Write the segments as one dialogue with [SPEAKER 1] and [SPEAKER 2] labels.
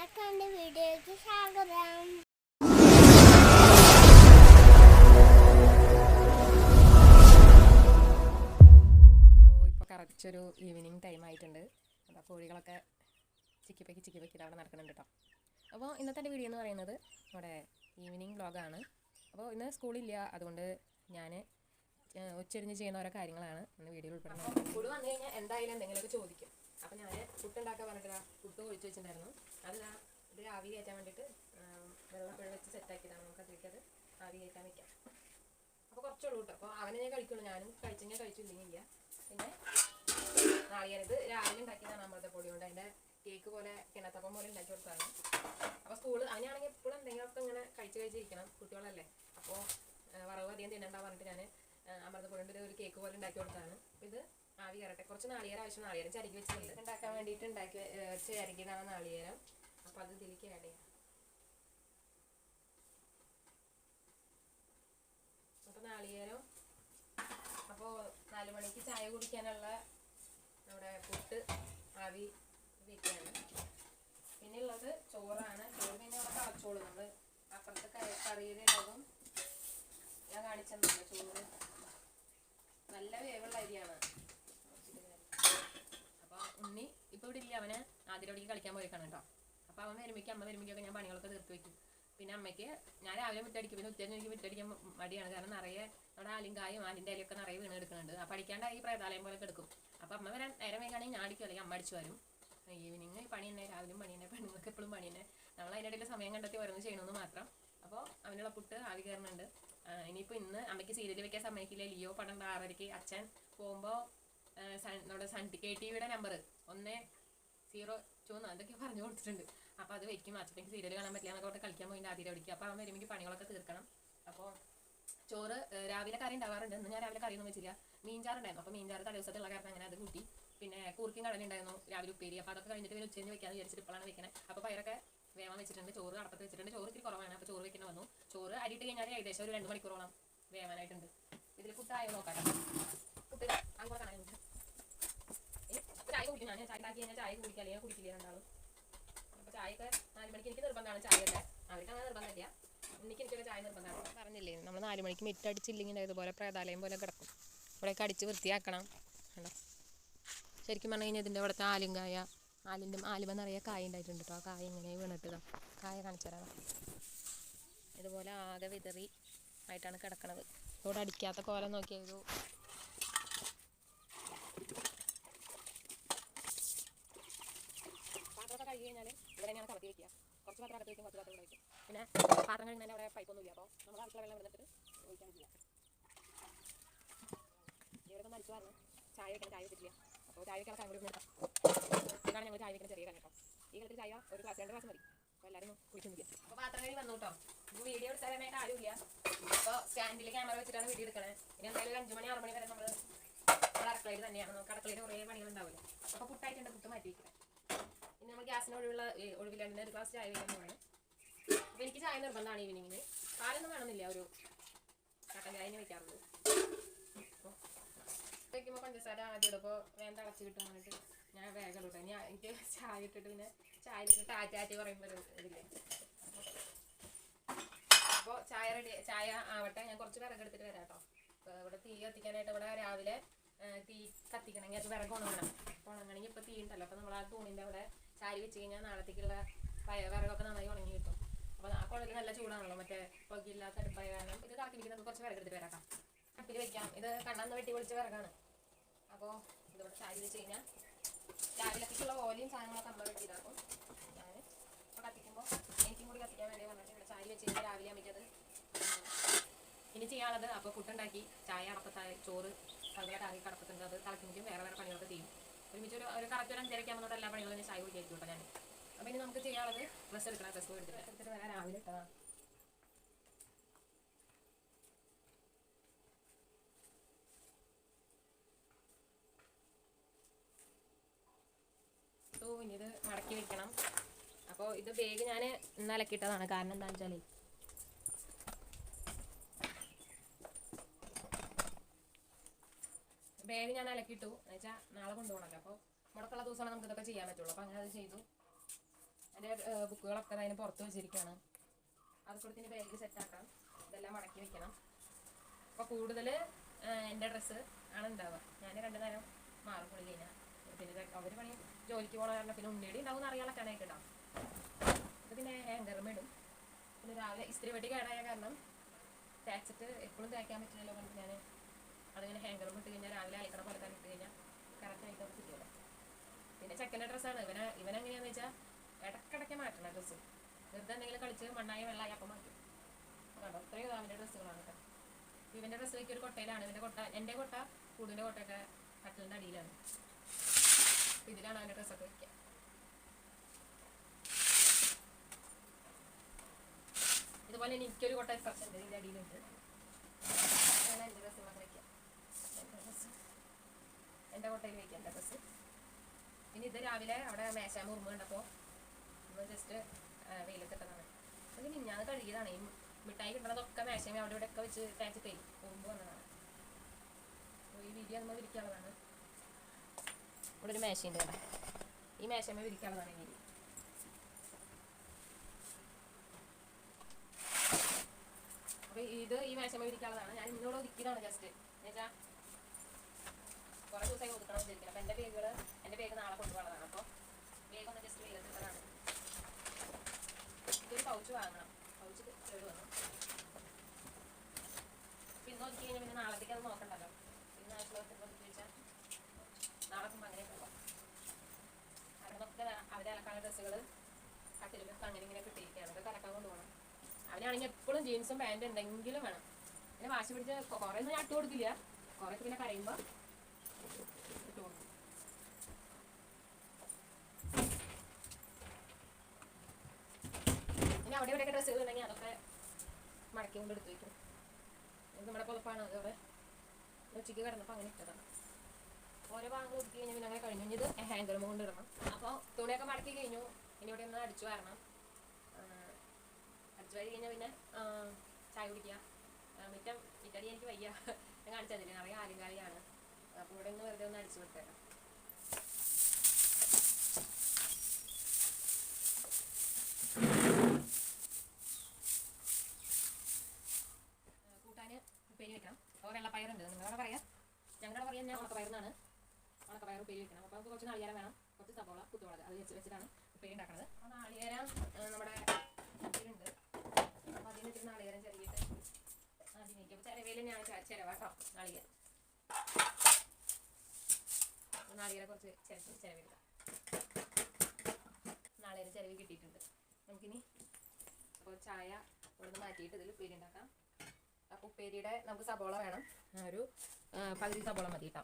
[SPEAKER 1] വീഡിയോയ്ക്ക് സ്വാഗതം.
[SPEAKER 2] ഇപ്പോൾ കറക്റ്റൊരു ഈവനിങ് ടൈം ആയിട്ടുണ്ട്. അപ്പോൾ കോഴികളൊക്കെ ചിക്കിപ്പക്കി ചിക്കിപ്പക്കി അവിടെ നടക്കുന്നുണ്ട് കേട്ടോ അപ്പോൾ ഇന്നത്തെ എന്റെ വീഡിയോ എന്ന് പറയുന്നത് നമ്മുടെ ഈവനിങ് വ്ളോഗാണ് അപ്പോൾ ഇന്ന് സ്കൂളില്ല അതുകൊണ്ട് ഞാൻ ഉച്ചരിഞ്ഞ് ചെയ്യുന്ന ഓരോ കാര്യങ്ങളാണ് ഇന്ന് വീഡിയോയിൽ ഉൾപ്പെടുന്നത്. സ്കൂൾ വന്നു കഴിഞ്ഞാൽ എന്തായാലും എന്തെങ്കിലുമൊക്കെ ചോദിക്കും. അപ്പോൾ ഞാൻ പുട്ടുണ്ടാക്കാൻ പറഞ്ഞിട്ട് പുട്ട് ഒഴിച്ച് വെച്ചിട്ടുണ്ടായിരുന്നു. ദാ ഇത് ആവി കയറ്റാൻ വേണ്ടിയിട്ട് വെള്ളം പുഴ വെച്ച് സെറ്റാക്കിയതാണ് നമുക്ക് അതിലേക്കത് ആവി കയറ്റാൻ വെക്കാം. അപ്പോൾ കുറച്ചുള്ളൂ കേട്ടോ അപ്പോൾ അവനെ ഞാൻ കഴിക്കുള്ളൂ. ഞാനും കഴിച്ചെങ്കിൽ കഴിച്ചില്ലെങ്കിൽ പിന്നെ നാളികേരം. ഇത് രാവിലെ ഉണ്ടാക്കിയതാണ് പൊടി കൊണ്ട്. അതിന്റെ കേക്ക് പോലെ കിണത്തപ്പം പോലെ ഉണ്ടാക്കി കൊടുത്തതാണ്. അപ്പോൾ സ്കൂൾ അതിനാണെങ്കിൽ എപ്പോഴും എന്തെങ്കിലുമൊക്കെ ഇങ്ങനെ കഴിച്ച് കഴിച്ചിരിക്കണം കുട്ടികളല്ലേ. അപ്പോൾ വറവ് അധികം തിന്നണ്ട പറഞ്ഞിട്ട് ഞാൻ അമൃതപ്പൊടി കൊണ്ട് ഒരു കേക്ക് പോലെ ഉണ്ടാക്കി കൊടുത്തതാണ്. ഇത് ആവി കയറട്ടെ. കുറച്ച് നാളികേരം ആവശ്യം. നാളികേരം ചരുക്കി വെച്ചിട്ടുണ്ട്. ഉണ്ടാക്കാൻ വേണ്ടിയിട്ട് ഉണ്ടാക്കി വെച്ച് ചരുക്കിയതാണ് നാളികേരം. അപ്പോൾ അത് ഇതിലേക്ക് ആഡ് ചെയ്യാം. അപ്പോൾ നാളികേരം അപ്പോൾ നാല് മണിക്ക് ചായ കുടിക്കാനുള്ള നമ്മുടെ പുട്ട് ആവി വെക്കുകയാണ് പിന്നെ ഉള്ളത് ചോറാണ്. ചോറ് പിന്നെ അവിടെ കളച്ചോളൂ നമ്മൾ അപ്പുറത്തെ കറി- കറിയിലുള്ളതും ഞാൻ കാണിച്ചു ചോറ്. നല്ല വേവുള്ള അരിയാണ് അപ്പോൾ ഉണ്ണി ഇപ്പോൾ ഇവിടെ ഇല്ല ആദ്യരോടേക്ക് കളിക്കാൻ പോയിക്കണം കേട്ടോ. അപ്പോൾ അവൻ വരുമ്പോഴേക്കും അമ്മ വരുമ്പോഴേക്കൊക്കെ ഞാൻ പണികളൊക്കെ തീർത്ത് വെക്കും. പിന്നെ അമ്മയ്ക്ക് ഞാൻ രാവിലെ മുറ്റടിക്കും. പിന്നെ ഉച്ചയ്ക്ക് എനിക്ക് മുറ്റടിക്കാൻ മടിയാണ്. കാരണം നിറയെ നമ്മുടെ ആലിങ്കായും ആലിന്റെ ഇലയൊക്കെ നിറയെ വീണ് എടുക്കുന്നുണ്ട് അപ്പോൾ ഈ പ്രേതാലയം പോലെ എടുക്കും അപ്പോൾ അമ്മ വരാൻ നേരം വേഗമാണെങ്കിൽ ഞാൻ അടിക്കും. അല്ലെങ്കിൽ അമ്മ അടിച്ചു വരും. ഈവനിങ് പണി തന്നെ രാവിലെയും പണി തന്നെ പെണ്ണുങ്ങൾക്ക് എപ്പോഴും പണി തന്നെ. നമ്മൾ അതിനിടയിൽ സമയം കണ്ടെത്തി ഓരോന്ന് ചെയ്യണമെന്ന് മാത്രം. അപ്പോൾ അവനുള്ള പുട്ട് ആവി കയറുന്നുണ്ട്. ഇനിയിപ്പോൾ ഇന്ന് അമ്മയ്ക്ക് സീരിയൽ വെക്കാൻ സമയക്കില്ല ലിയോ പടം ആറരയ്ക്ക് അച്ഛൻ പോകുമ്പോൾ നമ്മുടെ സൺ കെ ടി വിയുടെ നമ്പർ ഒന്ന് സീറോ ടൂന്ന് അതൊക്കെ പറഞ്ഞു കൊടുത്തിട്ടുണ്ട്. അപ്പോൾ അത് വെക്കും അച്ഛത്തേക്ക് സീരിയൽ കാണാൻ പറ്റില്ല എന്നൊക്കെ അവിടെ കളിക്കാൻ പോയി ആദ്യം അടിക്കുക അപ്പോൾ അവൻ വരുമ്പോൾ പണികളൊക്കെ തീർക്കണം. അപ്പോൾ ചോറ് രാവിലെ കറി ഉണ്ടാവാറുണ്ട്. ഇന്ന് ഞാൻ രാവിലെ കറിയൊന്നും വെച്ചില്ല. മീൻചാറുണ്ടായിരുന്നു. അപ്പോൾ മീൻചാറ് തലേ ദിവസത്തുള്ള കാരണം അങ്ങനെ അത് കൂട്ടി. പിന്നെ കൂർക്കും കടലുണ്ടായിരുന്നു രാവിലെ ഉപ്പേരി. അപ്പോൾ അതൊക്കെ കഴിഞ്ഞിട്ട് പിന്നെ ഉച്ചയ്ക്ക് വെക്കാന്ന് വിചാരിച്ചിട്ട് ഇപ്പോഴാണ് വെക്കണേ. അപ്പോൾ പയറൊക്കെ വേവാൻ വെച്ചിട്ടുണ്ട്. ചോറ് അടപ്പത്ത് വെച്ചിട്ടുണ്ട്. ചോറ് ഇത്തിരി കുറവാണ്. അപ്പോൾ ചോറ് വെക്കുന്ന വന്നു. ചോറ് അരിയിട്ട് കഴിഞ്ഞാൽ ഏകദേശം ഒരു രണ്ട് മണിക്കൂറോളം വേവാനായിട്ടുണ്ട്. ഇതിൽ പുട്ടായോ നോക്കാം. പുട്ട് അങ്ങോട്ട് കാണാൻ ചായ കുടിക്കും ഞാൻ ചായ ഉണ്ടാക്കി കഴിഞ്ഞാൽ ചായ കുടിക്കുക അല്ലെങ്കിൽ കുടിക്കില്ല രണ്ടാളും. അപ്പോൾ ചായയൊക്കെ നാല് മണിക്ക് എനിക്ക് നിർബന്ധമാണ് ചായയൊക്കെ. അവർക്ക് അങ്ങനെ നിർബന്ധമില്ല. എനിക്ക് എനിക്കൊക്കെ ചായ നിർബന്ധമാണ്. പറഞ്ഞില്ലേ നമ്മൾ നാല് മണിക്ക് മിറ്റടിച്ചില്ലെങ്കിൽ ഇതുപോലെ പ്രേതാലയം പോലെ കിടക്കും. ഇവിടെയൊക്കെ അടിച്ച് വൃത്തിയാക്കണം. കണ്ടോ? ശരിക്കും പറഞ്ഞു കഴിഞ്ഞാൽ ഇതിന്റെ ഇവിടുത്തെ ആലുംകായ ആലിന്റെ ആലുമ നിറയെ കായ ഉണ്ടായിട്ടുണ്ട് കേട്ടോ. ആ കായ ഇങ്ങനെ വീണിട്ട് കായ കാണിച്ചു തരാം. ഇതുപോലെ ആകെ വിതറി ആയിട്ടാണ് കിടക്കണത്. ഇവിടെ അടിക്കാത്ത കോലം നോക്കിയാൽ ഒരു പാത്രമൊക്കെ കഴുകി കഴിഞ്ഞാൽ ഇവിടെ തന്നെയാണ് കറക്കി വെക്കുക. കുറച്ച് പാത്രം അകത്ത് വയ്ക്കും കുറച്ച് പാത്രം ഇവിടെ വയ്ക്കും പിന്നെ പാത്രം കഴുകുന്നതിന്റെ അവിടെ പൈപ്പൊന്നും ഇല്ല. അപ്പോൾ നമ്മൾ ആവശ്യമുള്ള വെള്ളം എടുത്തിട്ട് ഒഴിക്കാൻ ചെയ്യാം ഇവരൊക്കെ മരിച്ചു പറഞ്ഞു ചായ വെക്കണം ചായ വെച്ചിട്ടില്ല. അപ്പോൾ ചായ വെക്കാൻ കൂടി നോക്കാം ഇതാണ് ഞങ്ങൾ ചായ വെക്കുന്ന ചെറിയ കണ്ടോ ഈ കാലത്ത് ചായ ഒരു ഗ്ലാസ് രണ്ട് ഗ്ലാസ് മതി. അപ്പോൾ എല്ലാവരും കുടിക്കുന്നില്ല അപ്പോൾ പാത്രം കഴുകി വന്നു കേട്ടോ. വീഡിയോ എടുത്താലായിട്ട് ആരുമില്ല അപ്പോൾ സ്റ്റാൻഡിൽ ക്യാമറ വെച്ചിട്ടാണ് വീഡിയോ എടുക്കണേ. ഇനി എന്തായാലും ഒരു മണി ആറ് മണി വരെ നമ്മൾ അടുക്കളയിൽ തന്നെയാണ്. നമുക്ക് അടുക്കളയിൽ കുറേ പണികളുണ്ടാവില്ല അപ്പോൾ പുട്ടായിട്ടുണ്ട് പുട്ട് മാറ്റി വയ്ക്കുക നമ്മൾ ഗ്യാസിന് ഒഴിവുള്ള ഒഴിവില്ലാണ്ട് ഒരു ഗ്ലാസ് ചായ വേണം അപ്പം എനിക്ക് ചായ നിർബന്ധമാണ് ഈവനിങ്ങിന് പാലൊന്നും വേണമെന്നില്ല ഒരു കട്ടൻ ചായ വയ്ക്കാറുള്ളൂ വയ്ക്കുമ്പോൾ പഞ്ചസാര ആദ്യം ഇടുമ്പോൾ വേഗം തിളച്ച് കിട്ടും ഞാൻ വേഗം ഇടും. ഞാൻ എനിക്ക് ചായ ഇട്ടിട്ട് പിന്നെ ചായ ഇട്ടിട്ട് ആറ്റാറ്റി പറയുമ്പോൾ ഇതില്ലേ? അപ്പോൾ ചായ റെഡി ചായ ആവട്ടെ. ഞാൻ കുറച്ച് വിറക് എടുത്തിട്ട് വരാം കേട്ടോ. ഇവിടെ തീ കത്തിക്കാനായിട്ട് ഇവിടെ രാവിലെ തീ കത്തിക്കണമെങ്കിൽ അത് വിറക് ഉണങ്ങണം. ഉണങ്ങണമെങ്കിൽ ഇപ്പോൾ തീ ഉണ്ടല്ലോ. അപ്പോൾ നമ്മൾ ആ തൂണിന്റെ അവിടെ ചാരി വെച്ച് കഴിഞ്ഞാൽ നാളത്തേക്കുള്ള വിറകൊക്കെ നന്നായി ഉണങ്ങി കിട്ടും. അപ്പോൾ ആ കുഴൽ നല്ല ചൂടാണല്ലോ മറ്റേ പുകയില്ലാത്ത അടുപ്പായ കാരണം. ഇത് കറക്കിരിക്കുന്നത് നമുക്ക് കുറച്ച് വിറകെടുത്ത് വരാം അടുപ്പിൽ വെക്കാം. ഇത് കണ്ണന്ന് വെട്ടി പൊളിച്ച വിറകാണ്. അപ്പോൾ ഇതിവിടെ ചാരി വെച്ച് കഴിഞ്ഞാൽ രാവിലത്തേക്കുള്ള ഓലയും സാധനങ്ങളൊക്കെ നമ്മൾ വെട്ടി ഇതാക്കും ഞാൻ ഇപ്പോൾ കത്തിക്കുമ്പോൾ എനിക്കും കൂടി കത്തിക്കാൻ വേണ്ടി പറഞ്ഞിട്ട് ഇവിടെ ചാരി വെച്ച് കഴിഞ്ഞാൽ രാവിലെ അമ്മയ്ക്കത് ഇനി ചെയ്യാനുള്ളത് അപ്പോൾ ഉണ്ടാക്കി ചായ അടപ്പത്തായ ചോറ് അതുപോലെ കറി കടപ്പത്തുണ്ട്. അത് തിളക്കുമ്പോൾ വേറെ വേറെ പണികളൊക്കെ ചെയ്യും. ഒരുമിച്ച് ഒരു ഒരു കറക്റ്റ് ഒരു അഞ്ചരയ്ക്ക് ആകുമ്പോൾ എല്ലാ പണികളും ചായ കുടിക്കായിരിക്കും കേട്ടോ ഞാൻ അപ്പോൾ ഇനി നമുക്ക് ചെയ്യാനുള്ളത് ഡ്രസ്സ് എടുക്കണം ഡ്രസ്സ് എടുത്തിട്ട്. എടുത്തിട്ട് വരാൻ രാവിലെ ഇനി ഇത് മടക്കി വെക്കണം. അപ്പോൾ ഇത് ബേഗ് ഞാൻ ഇന്നലക്കിട്ടതാണ് കാരണം എന്താണെന്ന് വെച്ചാൽ ബാഗ് ഞാൻ അലക്കിയിട്ടു. എന്ന് വെച്ചാൽ നാളെ കൊണ്ടുപോകണല്ലോ. അപ്പോൾ മുടക്കുള്ള ദിവസമാണ് നമുക്ക് ഇതൊക്കെ ചെയ്യാൻ പറ്റുള്ളൂ. അപ്പോൾ അങ്ങനെ അത് ചെയ്തു. എന്റെ ബുക്കുകളൊക്കെ അതിന് പുറത്ത് വെച്ചിരിക്കുകയാണ് അത് കൊടുത്തിന് സെറ്റ് സെറ്റാക്കാം ഇതെല്ലാം മടക്കി വെക്കണം. അപ്പോൾ കൂടുതൽ എന്റെ ഡ്രസ്സ് ആണ് ഉണ്ടാവുക. ഞാൻ രണ്ടു നേരം മാറും കുളി കഴിഞ്ഞാൽ പിന്നെ അവർ പണി ജോലിക്ക് പോകണ കാരണം പിന്നെ ഉണ്ണിയുടെ ഉണ്ടാവും അറിയാളൊക്കെയാണായിട്ട് ഇടാം. ഇത് പിന്നെ ഹാങ്കറും ഇടും. പിന്നെ രാവിലെ ഇസ്തിരി വെട്ടി കേടായ കാരണം തേച്ചിട്ട് എപ്പോഴും തേക്കാൻ പറ്റില്ലല്ലോ കൊണ്ട് ഞാൻ അതിങ്ങനെ ഹാങ്കറും ഇട്ട് കഴിഞ്ഞാൽ രാവിലെ അലക്കണ പോലെ തന്നെ ഇട്ട് കഴിഞ്ഞാൽ കറക്റ്റായിട്ട് ആയിട്ട് കിട്ടിയല്ലോ പിന്നെ ചെക്കന്റെ ഡ്രസ്സാണ് ഇവനെ ഇവനെങ്ങനെയാന്ന് വെച്ചാൽ ഇടക്കിടയ്ക്ക് മാറ്റണം ഡ്രസ്സ് വെറുതെ എന്തെങ്കിലും കളിച്ച് മണ്ണായി വെള്ളമായി അപ്പം മാറ്റും. കണ്ടോ? അത്രയും അവന്റെ ഡ്രസ്സുകളാണ് കേട്ടോ. ഇവന്റെ ഡ്രസ്സ് ഒരു കൊട്ടയിലാണ്. ഇവന്റെ കൊട്ട എന്റെ കൊട്ട കൂടിന്റെ കൊട്ടയൊക്കെ കട്ടിലിന്റെ അടിയിലാണ്. ഇതിലാണ് അവന്റെ ഡ്രസ്സൊക്കെ വയ്ക്കുക ഇതുപോലെ എനിക്കൊരു കൊട്ട ഇപ്പം ഇതിന്റെ അടിയിലുണ്ട്. അങ്ങനെ എന്റെ ഡ്രസ്സുകളൊക്കെ വയ്ക്കുക എന്റെ എന്റെ കൊട്ടയിൽ എന്റെ ഡ്രസ്സ് പിന്നെ ഇത് രാവിലെ അവിടെ മേശാമ ഉറുമ്പ് കണ്ടപ്പോൾ നമ്മൾ ജസ്റ്റ് വെയിലത്തിട്ടതാണ് അത് മിഞ്ഞാന്ന് കഴുകിയതാണ്. ഈ മിഠായി കിട്ടണതൊക്കെ മേശമേ അവിടെ ഇവിടെ ഒക്കെ വെച്ച് തേച്ചിട്ടേ ഉറുമ്പ് വന്നതാണ്. അപ്പോൾ ഈ വീഡിയോ നമ്മൾ വിരിക്കാനുള്ളതാണ്. ഇവിടെ ഒരു മേശയുണ്ട് കേട്ടോ ഈ മേശമ്മ വിരിക്കാനുള്ളതാണ് ഈ വീഡിയോ അപ്പോൾ ഇത് ഈ മേശമ്മ വിരിക്കാനുള്ളതാണ്. ഞാൻ ഇന്നോട് ഒതുക്കിയതാണ് ജസ്റ്റ് എന്നുവെച്ചാൽ എന്റെ നാളെ അപ്പോൾ പൗച്ച് വാങ്ങണം. പൗച്ച് പിന്നെ നോക്കണ്ടല്ലോ. ഇങ്ങനെ കൊണ്ടുപോകണം. അവനാണെങ്കിൽ എപ്പോഴും ജീൻസും പാന്റും എന്തെങ്കിലും വേണം. പിന്നെ വാശി പിടിച്ച് കുറേ ഒന്നും ഞാൻ ഇട്ട് കൊടുക്കില്ല. കുറേ പിന്നെ കരയുമ്പോൾ ഇട്ട് കൊടുക്കും പിന്നെ അവിടെ ഇവിടെയൊക്കെ ഡ്രസ്സുകൾ ഉണ്ടെങ്കിൽ അതൊക്കെ മടക്കി കൊണ്ട് എടുത്ത് വയ്ക്കും നമ്മുടെ പുതപ്പാണ് അതോടെ ഉച്ചയ്ക്ക് കിടന്നപ്പോൾ അങ്ങനെ ഇട്ടതാണ്. ഓരോ ഭാഗങ്ങൾ ഒതുക്കി കഴിഞ്ഞാൽ പിന്നെ അങ്ങനെ കഴിഞ്ഞു. ഇത് ഹാങ്കറും കൊണ്ട് ഇടണം. അപ്പോൾ തുണിയൊക്കെ മടക്കി കഴിഞ്ഞു. ഇനി ഇവിടെ ഒന്ന് അടിച്ചു വരണം. അടിച്ചു വാരി കഴിഞ്ഞാൽ പിന്നെ ചായ കുടിക്കുക. മിറ്റം മുറ്റടി എനിക്ക് വയ്യ. ഞാൻ കാണിച്ചതില്ല നിറയെ ആലുകാലിയാണ് അപ്പോൾ ഇവിടെ ഒന്ന് വെറുതെ ഒന്ന് അടിച്ചു വിട്ടേക്കാം കൂട്ടാൻ ഉപ്പേരി വെക്കണം അപ്പോൾ വെള്ളപ്പയറുണ്ട് നിങ്ങളവിടെ പറയാം ഞാൻ ഉണക്കപ്പയർ ഉപ്പേരി വെക്കണം. അപ്പോൾ നമുക്ക് കുറച്ച് നാളികേരം വേണം. കുറച്ച് സവോള കുത്തുമുളക് അത് വെച്ച് വെച്ചിട്ടാണ് ഉപ്പേരി ഉണ്ടാക്കുന്നത് അപ്പോൾ നാളികേരം നമ്മുടെ ഇതിലുണ്ട് അപ്പോൾ അതിന് ഇത്തിരി നാളികേരം ചെറിയിട്ട് അതിനേക്ക് അപ്പോൾ ചിലവേൽ ഞാൻ ചിലവാ കേട്ടോ നാളികേരം. നാളികേരം കുറച്ച് ചിരച്ച് ചിലവെടുക്കാം നാളികേരം ചിലവ് കിട്ടിയിട്ടുണ്ട്. നമുക്കിനി അപ്പോൾ ചായ ഇവിടുന്ന് മാറ്റിയിട്ട് ഇതിൽ ഉപ്പേരി ഉണ്ടാക്കാം. അപ്പോൾ ഉപ്പേരിയുടെ നമുക്ക് സബോള വേണം. ഒരു പകുതി സബോള മതി കേട്ടോ.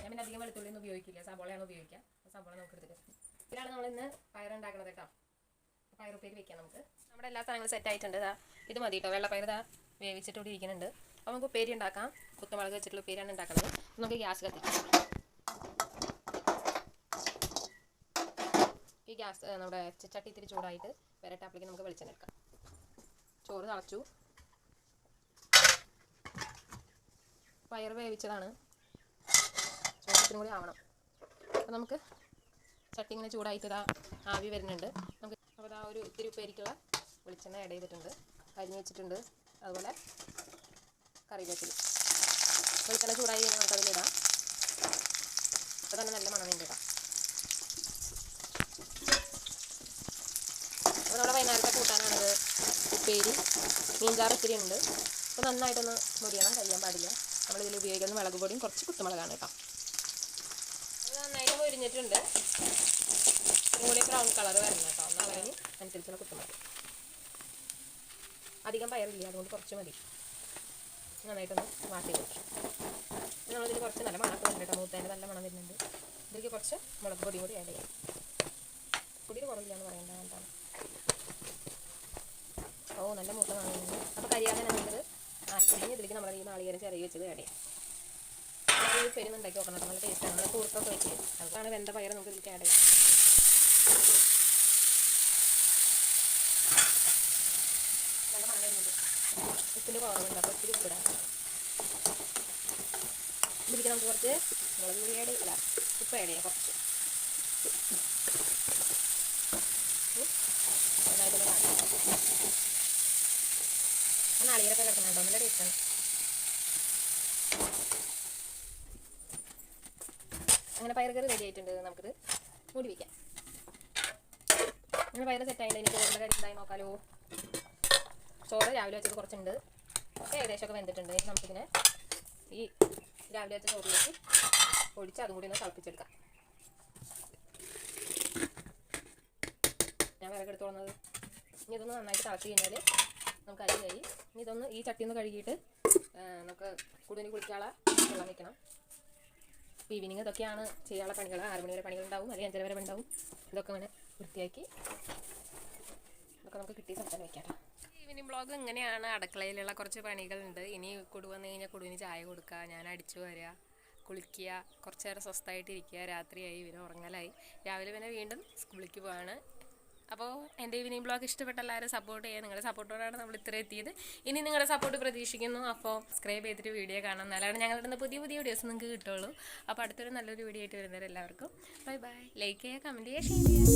[SPEAKER 2] ഞാൻ പിന്നെ അധികം വെളുത്തുള്ളി ഒന്നും ഉപയോഗിക്കില്ല. സബോളയാണ് ഉപയോഗിക്കുക. സബോള നമുക്ക് എടുത്തിട്ട് ഇതിലാണ് നമ്മൾ ഇന്ന് പയറുണ്ടാക്കണത് കേട്ടോ. പയറുപ്പേരി വെക്കാം നമുക്ക്. നമ്മുടെ എല്ലാ സാധനങ്ങളും സെറ്റ് ആയിട്ടുണ്ട് ഇതാ ഇത് മതി കേട്ടോ. വെള്ളപ്പയർ ഇതാ വേവിച്ചിട്ട് ഇരിക്കുന്നുണ്ട്. അപ്പോൾ നമുക്ക് ഉപ്പേരി ഉണ്ടാക്കാം. കുത്തുമുളക് വെച്ചിട്ടുള്ള ഉപ്പേരിയാണ് ഉണ്ടാക്കുന്നത് നമുക്ക് ഗ്യാസ് കത്തിക്കാം. ഈ ഗ്യാസ് നമ്മുടെ ചട്ടി ഇത്തിരി ചൂടായിട്ട് വരട്ടാപ്പിലേക്ക് നമുക്ക് വെളിച്ചെണ്ണ എടുക്കാം. ചോറ് തിളച്ചു. പയർ വേവിച്ചതാണ്. ചോറത്തിനും കൂടി ആവണം. അപ്പോൾ നമുക്ക് ചട്ടി ഇങ്ങനെ ചൂടായിട്ട് ആവി വരുന്നുണ്ട്. നമുക്ക് അപ്പോൾ ഇതാ ഒരു ഇത്തിരി ഉപ്പേരിക്കുള്ള വെളിച്ചെണ്ണ ആഡ് ചെയ്തിട്ടുണ്ട്. കരിഞ്ഞ് വെച്ചിട്ടുണ്ട്. അതുപോലെ കറിവേപ്പില. വെളിച്ചെണ്ണ ചൂടായി കഴിഞ്ഞാൽ നമുക്ക് അതിലിടാം അപ്പോൾ തന്നെ നല്ല മണം ഉണ്ട് ഇടാം അപ്പോൾ നമ്മുടെ വൈകുന്നേരത്തെ കൂട്ടാനാണിത് ഉപ്പേരി. മീൻചാറ് ഇത്തിരി ഉണ്ട്. അപ്പോൾ നന്നായിട്ടൊന്ന് മുരിയണം. കഴിയാൻ പാടില്ല. നമ്മളിതിൽ ഉപയോഗിക്കുന്ന മുളക് പൊടിയും കുറച്ച് കുത്തുമുളകാണ് കേട്ടോ. അത് നന്നായിട്ട് പൊരിഞ്ഞിട്ടുണ്ട് കൂടി ബ്രൗൺ കളർ വരണം കേട്ടോ. എന്നാൽ അതിന് അനുസരിച്ചുള്ള കുത്തുമുളക്. അധികം പയറില്ല അതുകൊണ്ട് കുറച്ച് മതി. നന്നായിട്ടൊന്ന് വാട്ടി കൊടുക്കാം നമ്മളിതിൽ കുറച്ച് നല്ല മണം വരുന്നുണ്ട് കേട്ടോ. മൂത്തേന്റെ നല്ല മണം വരുന്നുണ്ട്. ഇതിലേക്ക് കുറച്ച് മുളക് പൊടിയും കൂടി ആഡ് ചെയ്യാം. പൊടിയിൽ കുറവില്ല എന്ന് പറയണ്ട എന്താണ്? ഓ നല്ല മൂത്ത വാങ്ങുന്നുണ്ട് അപ്പോൾ കരിയാതെ ആ ഇതിലേക്ക് നമ്മൾ ഈ നാളികേരം ചെറിയ വെച്ചത് ചെയ്യാം ഈ പെരുന്ന് ഉണ്ടാക്കി നോക്കണം നല്ല ടേസ്റ്റാണ് നമ്മൾ കൂർത്തൊക്കെ വെച്ച്. അതാണ് വെന്ത പയർ നമുക്ക് ഇതിലേക്ക് ആഡ് ചെയ്യാം. നല്ല മണം വരുന്നുണ്ട്. ഉപ്പിന്റെ കുറവുണ്ട്. അപ്പോൾ ഒത്തിരി ഉപ്പിടാം. ഇതിലേക്ക് നമുക്ക് കുറച്ച് മുളക് പൊടി ആഡ് അല്ല ഉപ്പ് ആഡ് ചെയ്യാം കുറച്ച്. പയറൊക്കെ കിടക്കുന്നുണ്ടോ നല്ല ടേസ്റ്റാണ് അങ്ങനെ പയർ കറി റെഡി ആയിട്ടുണ്ട്. നമുക്കിത് മൂടി വയ്ക്കാം അങ്ങനെ പയർ സെറ്റായിട്ട് എനിക്ക് ചോറിന്റെ കാര്യം ഉണ്ടായി നോക്കാലോ. ചോറ് രാവിലെ വെച്ചത് കുറച്ചുണ്ട്. ഏകദേശമൊക്കെ വെന്തിട്ടുണ്ട്. ഇനി നമുക്കിതിനെ ഈ രാവിലെ വെച്ച ചോറിലേക്ക് ഒഴിച്ച് അതും കൂടി ഒന്ന് തിളപ്പിച്ചെടുക്കാം. ഞാൻ വിറകെടുത്തോളുന്നത് ഇനി ഇതൊന്ന് നന്നായിട്ട് തിളച്ച് കഴിഞ്ഞാൽ നമുക്ക് അരി കഴി ഇനി ഇതൊന്ന് ഈ ചട്ടി ഒന്ന് കഴുകിയിട്ട് നമുക്ക് കുടുതൽ കുളിക്കാനുള്ള വെള്ളം വെക്കണം. ഈവനിങ് ഇതൊക്കെയാണ് ചെയ്യാനുള്ള പണികൾ. ആറ് മണി വരെ പണികളുണ്ടാവും അല്ലെങ്കിൽ അഞ്ചര വരെ ഉണ്ടാവും ഇതൊക്കെ അങ്ങനെ വൃത്തിയാക്കി ഇതൊക്കെ നമുക്ക് കിട്ടിയ സ്ഥലത്ത് വെക്കാം ഈവനിങ് ബ്ലോഗ് ഇങ്ങനെയാണ്. അടുക്കളയിലുള്ള കുറച്ച് പണികളുണ്ട്. ഇനി കുടു വന്നു കഴിഞ്ഞാൽ കുടുവിന് ചായ കൊടുക്കുക ഞാൻ അടിച്ചു വരിക കുളിക്കുക കുറച്ച് നേരം സ്വസ്ഥമായിട്ട് ഇരിക്കുക രാത്രിയായി പിന്നെ ഉറങ്ങലായി. രാവിലെ പിന്നെ വീണ്ടും സ്കൂളിലേക്ക് പോവാണ്. അപ്പോൾ എന്റെ ഈവനിങ് ബ്ലോഗ് ഇഷ്ടപ്പെട്ട എല്ലാവരും സപ്പോർട്ട് ചെയ്യുക. നിങ്ങളുടെ സപ്പോർട്ടോടാണ് നമ്മൾ ഇത്ര എത്തിയത്. ഇനി നിങ്ങളുടെ സപ്പോർട്ട് പ്രതീക്ഷിക്കുന്നു. അപ്പോൾ സബ്സ്ക്രൈബ് ചെയ്തിട്ട് വീഡിയോ കാണാം എന്നാലാണ് ഞങ്ങളുടെ പുതിയ പുതിയ വീഡിയോസ് നിങ്ങൾക്ക് കിട്ടുള്ളൂ അപ്പോൾ അടുത്തൊരു നല്ലൊരു വീഡിയോ ആയിട്ട് വരുന്നവരെ എല്ലാവർക്കും ബൈ ബൈ ലൈക്ക് ചെയ്യുക കമന്റ് ചെയ്യുക ഷെയർ ചെയ്യുക.